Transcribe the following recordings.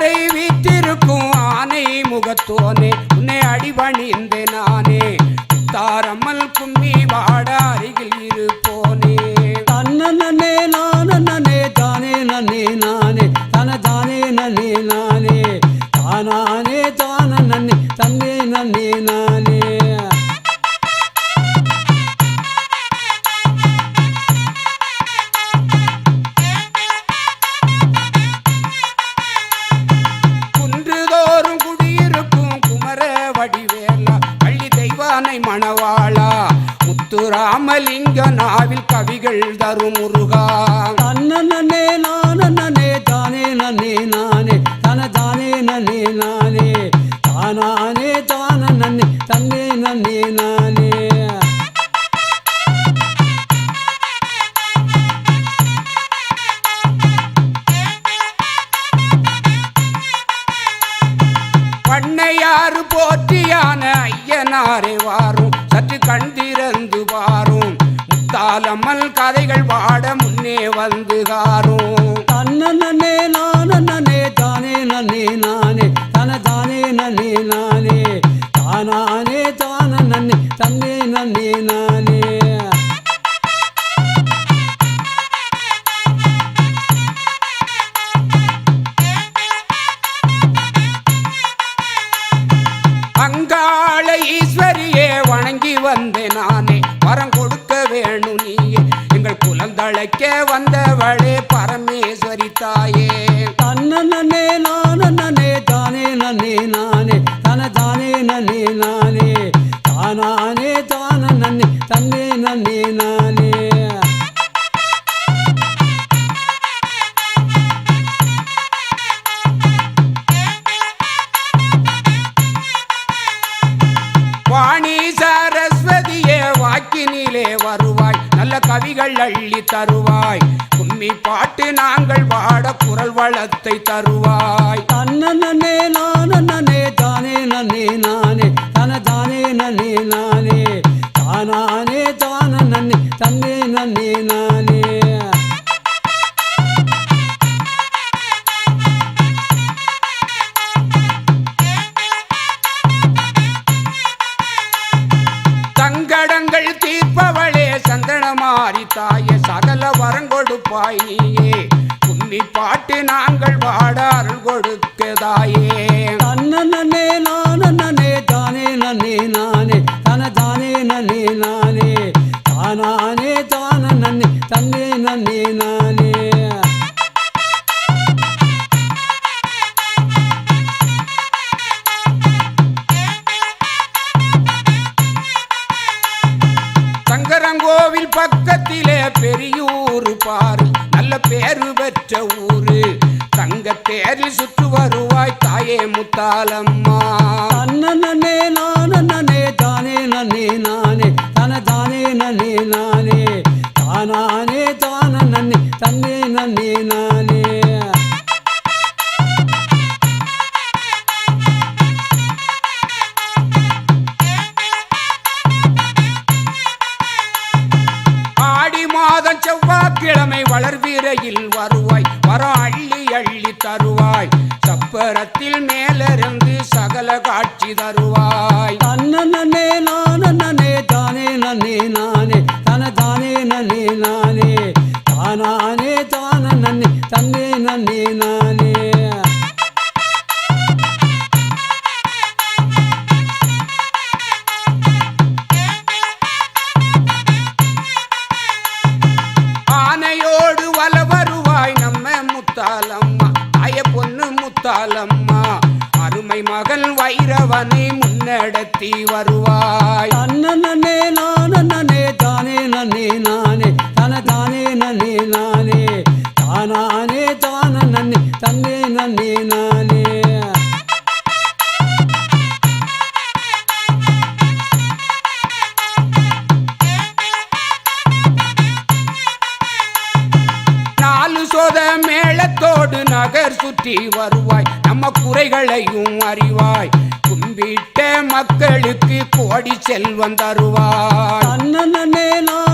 Daddy சிங்க நாவில் கவிகள் தரும் முருகா காலமல் கதைகள் வாட முன்னே வந்துகாரும் நடத்தி வருவாய். அண்ணனே நானே தானே நன்னே நானே. தன தானே நன்னே நானே. தானானே தான நன்னே தன்னே நன்னே நானே. மேளத்தோடு நகர் சுற்றி வருவாய். நம்ம குறைகளையும் அறிவாய். கும்பிட்டு மக்களுக்கு கோடி செல்வம் தருவார். அண்ணனே நான்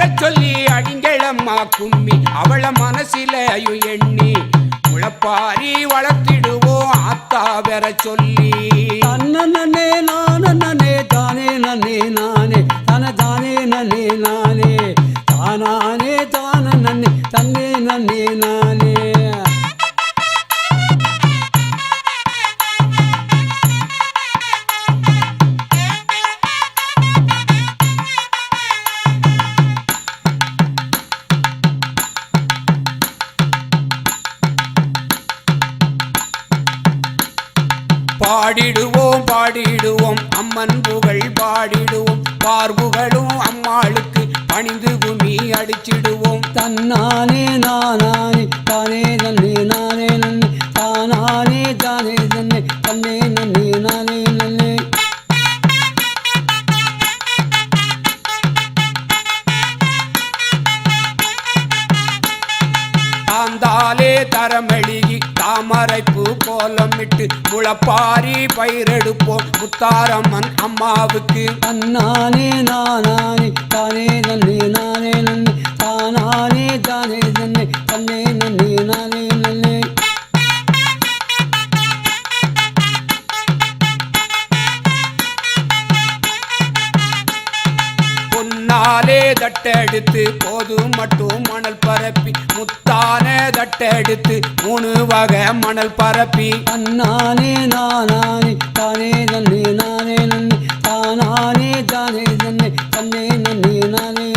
பேரை சொல்லி அடிங்களம்மா கும்மி. அவள ஐயோ எண்ணி முளப்பாரி வளர்த்திடுவோம் ஆத்தா பெற சொல்லி. தன்னே நானே தானே நன்னே நானே. தன தானே நன்னே நானே. பாடிடுவோம் பாடிடுவோம். அம்மன் புகழ் பாடிடுவோம். பார்வுகளும் அம்மாளுக்கு பணிந்து குமி அடிச்சிடுவோம். தன்னானே நானானே தானே நன்னே நானே நன்னே. தானானே தானே தன்னே தன்னே நன்னே நானே நன்னே. தாந்தாலே தாமரைப்பு கோலமிட்டு முளப்பாரி பயிரெடுப்போம் முத்தாரம்மன் அம்மாவுக்கு. தன்னானே நானானே தானே நன்னே நான். தட்டெடுத்து போது மட்டும் மணல் பரப்பி முத்தான தட்டெடுத்து மூணு வகை மணல் பரப்பி. தன்னானே நானானே தானே நன்னே நானே நன்னே தானானே தானே தன்னே தன்னே நன்னே நானே.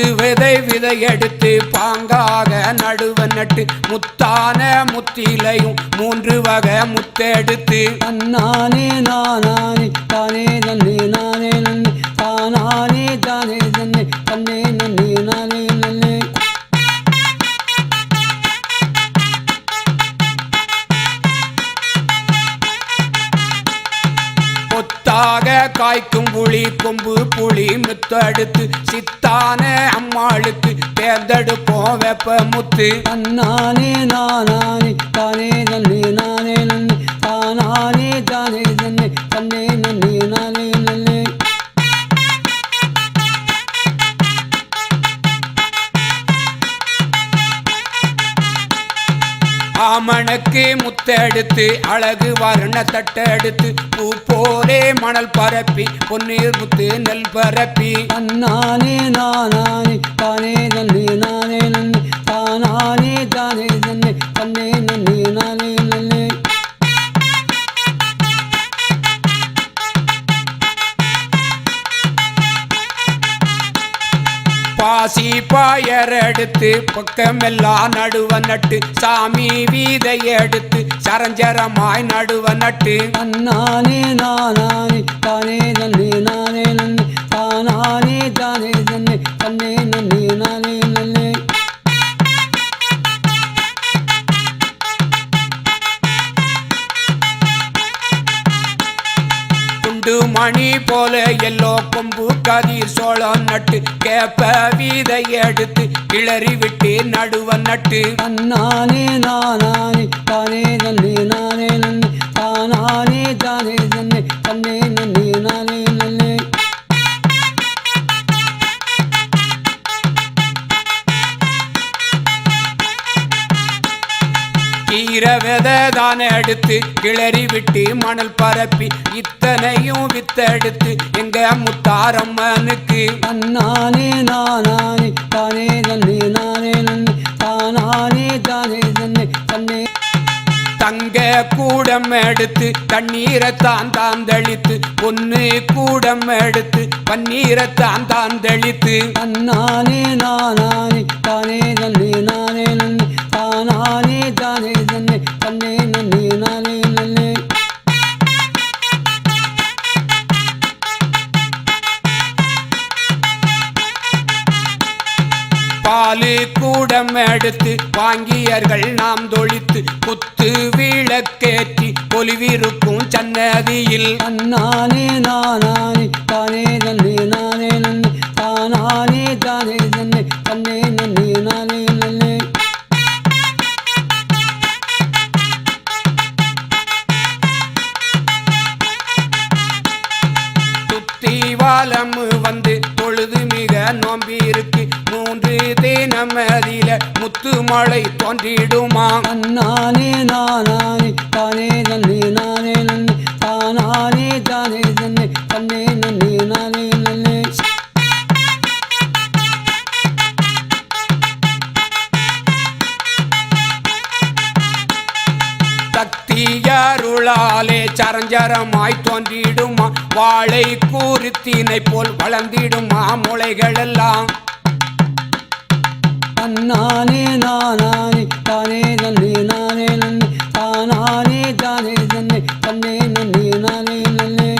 நன்னே விதை விதை எடுத்து பாங்காக நடுவ நட்டு முத்தான முத்திலையும் மூன்று வகை முத்தெடுத்து. தன்னானே நானே தானே நன்னே நானே நன்னே தானானே தானே தன்னே தன்னே நன்னே நானே. காய்க்கும் புளி கொம்பு புளி முத்தடுத்து சித்தான அம்மாளுக்கு தேர்ந்தெடுப்போம் வெப்ப முத்து. அண்ணானே நானே தானே நன்னே நானே. நன்னே மணக்கு முத்தெடுத்து அழகு வர்ண தட்டெடுத்து பூ போலே மணல் பரப்பி பொன்னீர் முத்து நெல் பரப்பி. தன்னானே நானே தானே நன்னே நானே நன்னே தானானே தானே தன்னே தன்னே நன்னே நானே. நன்னே எடுத்து பக்கமெல்லாம் நடுவ நட்டு சாமி வீதை எடுத்து சரஞ்சரமாய் நடுவ நட்டு. தன்னானே நானே தானே நன்னே நானே நன்னே தானானே தானே தன்னே தன்னே நன்னே நானே நன்னே. குண்டு மணி போல எல்லோ கொம்பு கதிர் சோளம் நட்டு கேப்ப வீதை எடுத்து கிளறி விட்டு நடுவ நட்டு. நானே நானே தானே நன்னே நானே நன்னே தானே தானே தன்னே தன்னே விதை தானே எடுத்து கிளறி விட்டு மணல் பரப்பி இத்தனையும் வித்தெடுத்து எங்க முத்தாரம்மனுக்கு. தன்னானே நானானே தானே நன்னே நானே நன்னே தானானே தானே தன்னே தன்னே. தங்க கூடம் எடுத்து தண்ணீரை தான் தான் தெளித்து பொன்னு கூடம் எடுத்து பன்னீரை தான் தான் தெளித்து தன்னானே நானானே தானே நன்னே தன்னே தன்னே நானே நன்னே பாலு கூடம் எடுத்து வாங்கியர்கள் நாம் தொழித்து குத்து விளக்கேற்றி பொலிவிருக்கும் சன்னதியில். அண்ணானே நானே தானே நன்னே நானே நன்னே தானானே தானே தன்னே தன்னே முளை தோன்றிடுமா? தன்னானே நானானே தானே நன்னே நானே நன்னே தானானே தானே தன்னை தன்னே நன்னே நானே நன்னே. சக்தியருளாலே சரஞ்சரமாய் தோன்றிடுமா? வாழை கூறுத்தினை போல் வளர்ந்திடுமா? முளைகள் எல்லாம் தன்னானே நானானே தானே நன்னே நானே நன்னே தானானே தானே தன்னை தன்னே நன்னே நானே நன்னே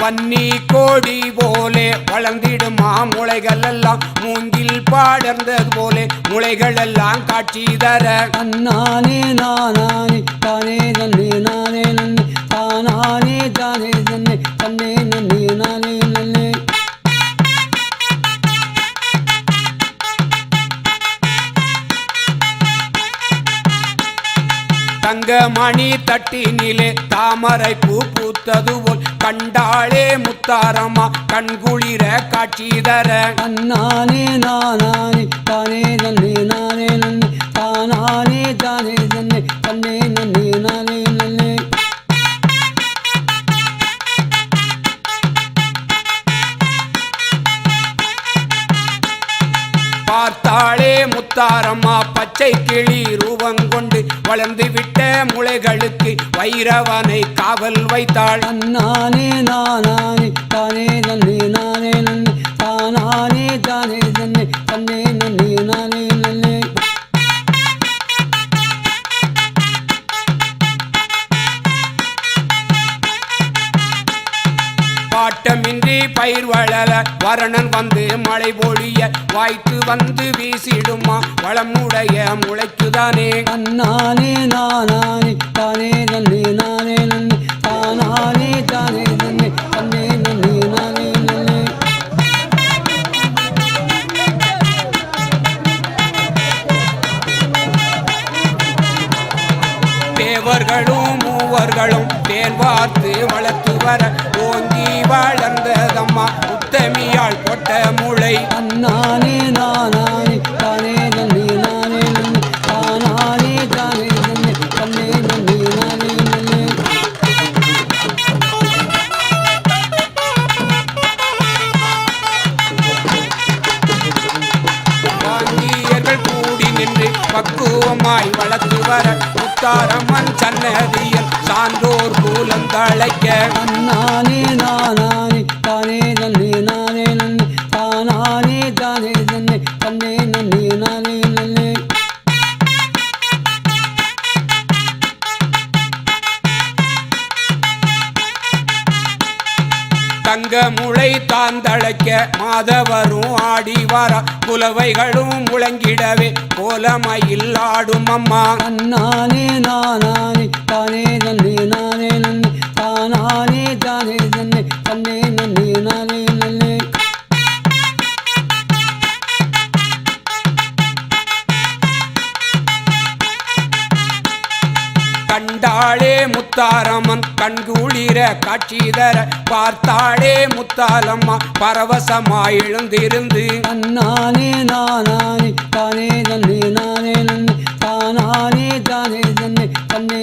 பன்னி கோடி போலே வளர்ந்திடுமா முளைகள் எல்லாம் மூங்கில் பாடர்ந்தது போலே முளைகள் எல்லாம் காட்சி தர. தன்னானே நானானே தானே நன்னே நானே நன்னே தானானே தானே தன்னை தன்னே நன்னே நானே நன்னே. தங்கமணி தட்டினிலே தாமரை பூ பூத்தது போல் கண்டாளே முத்தாரம்மா கண்குளிர காட்சி தர. தன்னானே நானானே தானே நன்னே நானே நன்னே. தானானே தானே தன்னை தன்னே நன்னே நானே நன்னே பச்சை கிளி ரூபங்கொண்டு வளர்ந்து விட்ட முளைகளுக்கு வைரவனை காவல் வைத்தாள். தன்னானே நானே தானே நன்னே நானே நன்னே தானானே தானே தன்னே தன்னே நன்னே. வரணன் வந்து மழை பொழிய வாய்த்து வந்து வீசிடுமா? வளமுடைய முளைக்குதானே? தன்னானே நானானே தானே நன்னே நானே நன்னே. தானானே தானே தன்னை தன்னே நன்னே நானே நன்னே. தேவர்களும் மூவர்களும் தேன் பார்த்து வளர்த்து வர ஓங்கி வளர்ந்ததம்மா. உத்தமியாள் பொட்ட முளை. தன்னானே நானானே தானே நன்னே நானே நன்னே. தானானே தானே தன்னை தன்னே நன்னே நானே நன்னே. வாங்கியர்கள் கூடி நின்று பக்குவமாய் வளர்த்து வர முத்தாரம்மன் சன்னதியில் சான்றோர் கூலந்தழைக்க. தன்னானே நானானே தானே நன்னே தாந்தழைக்க மாதவரும் ஆடி வர. புலவைகளும் முழங்கிடவே கோலமையில் ஆடும் அம்மா நானே நானே தானே நன்னே நானே நன்னே. தானே தானே தன்னே தன்னே நன்னே நானே நன்னே. கண்டாளே முத்தாரம்மன் கண்குளிர காட்சி தர பார்த்தாளே முத்தாலம்மா பரவசமாய் எழுந்திருந்து. நானே நானே தானே நன்னே நானே நன்னே தானானே தானே தன்னே தன்னே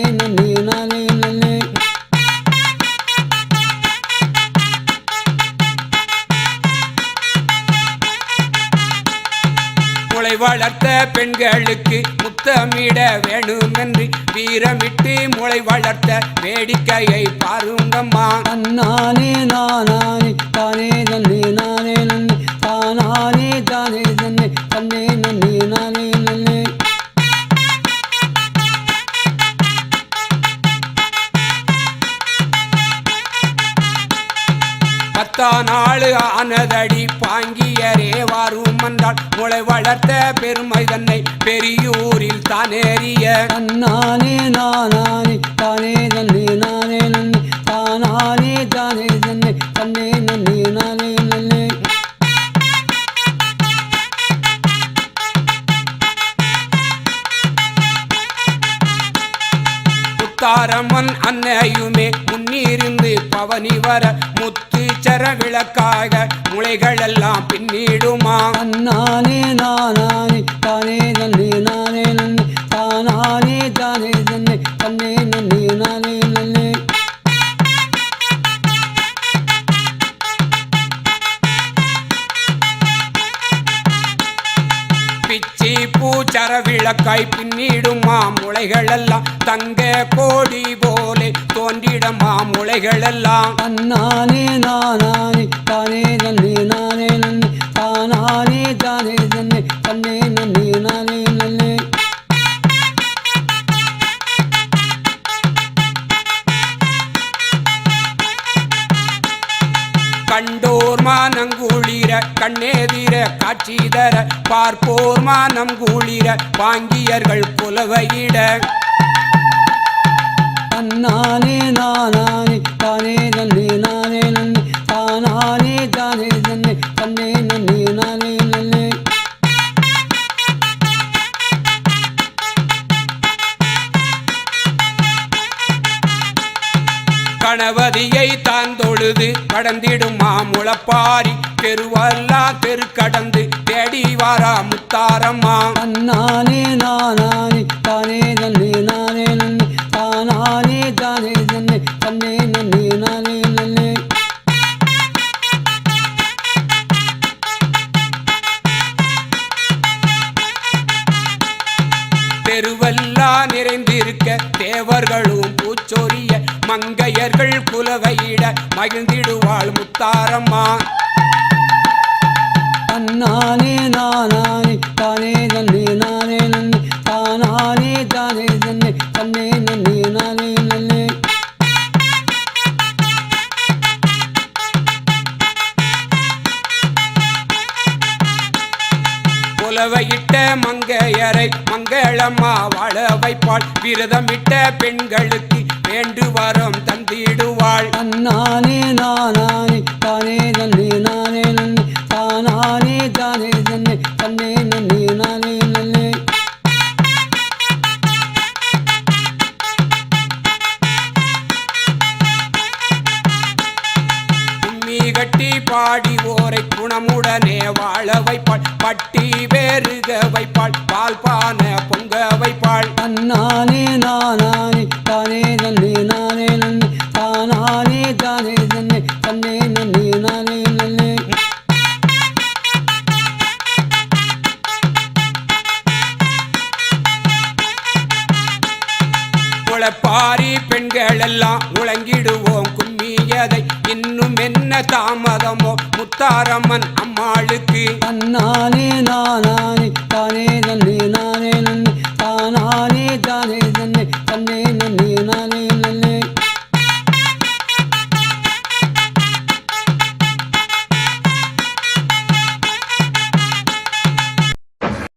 வளர்த்த பெண்களுக்கு முத்தமிட வேணுமென்று வீரமிட்டு முளை வளர்த்த வேடிக்கையை பாருங்கம்மா. தன்னானே நானானே தானே நன்னே நானே நன்னே. தானானே தானே தன்னை தன்னே நன்னே நானே நன்னே. பத்தா நாள் ஆனதடி பாங்கியரே வாரும். என்றால் முளை வளர்த்த பெருமை தன்னை பெரியூரில் தானேறிய. தன்னானே நானானே தானே நன்னே நானே நன்னே தானானே தானே தன்னை தன்னே நன்னே நானே நன்னே. முத்தாரம்மன் அன்னையுமே முன்னிருந்து பவனி வர முத்து சர விளக்காக முளைகளெல்லாம் பின்னிடுமா? நானே நானே தானே நன்னே நானே நன்னே தானானே தானே நன்னே தன்னே பூச்சர விளக்காய் பின்னிடுமா முளைகளெல்லாம். தங்க கோடி போலே தோன்றிடமா முளைகளெல்லாம். தன்னானே நானானே தானே நன்னே நானே நன்னே. தானானே தானே நன்னே தன்னே நன்னே நானே நன்னே. கண்டோர் மானம் குளிர கண்ணேதிர காட்சி தர பார்ப்போர் மானம் குளிர பாங்கியர்கள் புலவையிட தன்னானே நானானே தானே நன்னே நானே நன்னே தானானே தானே தன்னே தன்னே தொழுது கடந்திடுமா முளப்பாரி தெருவல்லா தெரு கடந்து தேடி வாரா முத்தாரம்மா. தன்னானே நானானே தானே நன்னே நானே நன்னே. தானானே தானே நன்னே தன்னே நன்னே நானே நன்னே. தெருவல்லா நிறைந்திருக்க தேவர்களும் பூச்சொரிய மங்கையர்கள் குலவையிட மகிழ்ந்திடுவாள் முத்தாரம்மா. தன்னானே நானானே தானே நன்னே நானே நன்னே தானானே தானே நன்னே தன்னே நன்னே நானே நன்னே. புலவையிட்ட மங்கையரை மங்களம்மா வாழ வைப்பாள் விரதமிட்ட பெண்களுக்கு வேண்டு வரம் தந்திடுவாள். தன்னானே நானானே தானே நன்னே நானே நன்னே. தானானே தானே நன்னே தன்னே நன்னே நானே நன்னே. கட்டி பாடி ஓரை குணமுடனே வாழ பட்டி வேறுக வைப்பாள் பால் பான பொங்க வைப்பாள். தன்னானே நானானே தானே நன்னே நானே நன்னே தானானே தானே நன்னே தன்னே நன்னே நானே நன்னே. முளப்பாரி பெண்கள் எல்லாம் முழங்கிடுவோம் கும்மியதை இன்னும் என்ன தாமதமோ? முத்தாரம்மன் அம்மாளுக்கு. தன்னானே நானே தானே நன்னே நானே நன்னே. தானானே தானே தன்னே தன்னே